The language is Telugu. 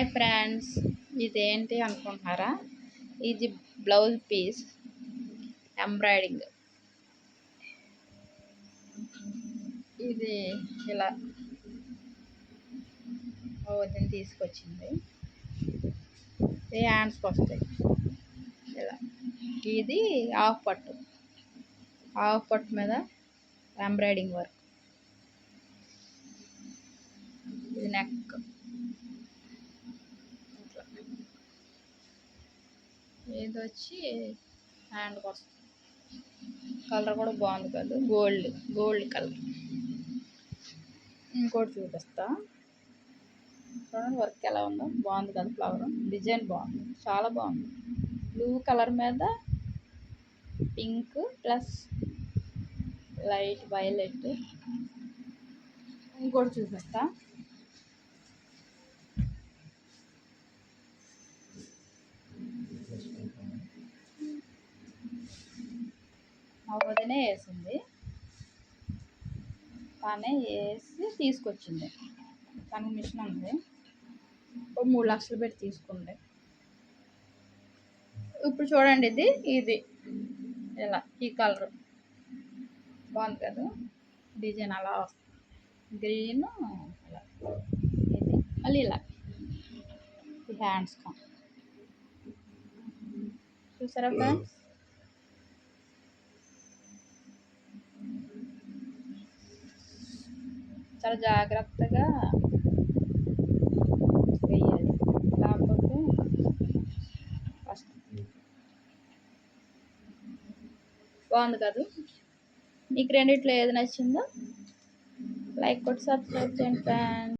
హాయ్ ఫ్రెండ్స్ ఇదేంటి అనుకుంటున్నారా? ఇది బ్లౌజ్ పీస్ ఎంబ్రాయిడింగ్. ఇది ఇలా వదిన తీసుకొచ్చింది. ఇది హ్యాండ్స్కి వస్తాయి. ఇలా. ఇది హాఫ్ పట్టు. హాఫ్ పట్టు మీద ఎంబ్రాయిడింగ్ వర్క్ ఇది నెక్ ఇది వచ్చి హ్యాండ్కి వస్తుంది కలర్ కూడా బాగుంది కదా. Gold gold colour. ఇంకోటి చూపిస్తా. చూడండి వర్క్ ఎలా ఉందో. బాగుంది కదా ఫ్లవర్. డిజైన్ బాగుంది. చాలా బాగుంది. బ్లూ కలర్ మీద పింక్ ప్లస్ లైట్ వైలెట్. ఇంకోటి చూపిస్తా. మా వదినే వేసింది. తనే వేసి తీసుకొచ్చింది. తనకు మిషన్ ఉంది. ఒక మూడు లక్షలు పెట్టి తీసుకుంది. ఇప్పుడు చూడండి ఇది ఇది. ఇలా ఈ కలర్. బాగుంది కదా? డిజైన్ అలా వస్తుంది. గ్రీన్ ఇలా. ఇది. మళ్ళీ ఇలా. ఈ హ్యాండ్స్ చూసారా ఫ్రెండ్స్? చాలా జాగ్రత్తగా వేయాలి. లేకపోతే కష్టం. బాగుంది కాదు? మీకు రెండిట్లో ఏది నచ్చిందో లైక్ కొట్టి సబ్స్క్రైబ్ చేయండి ఫ్రెండ్స్.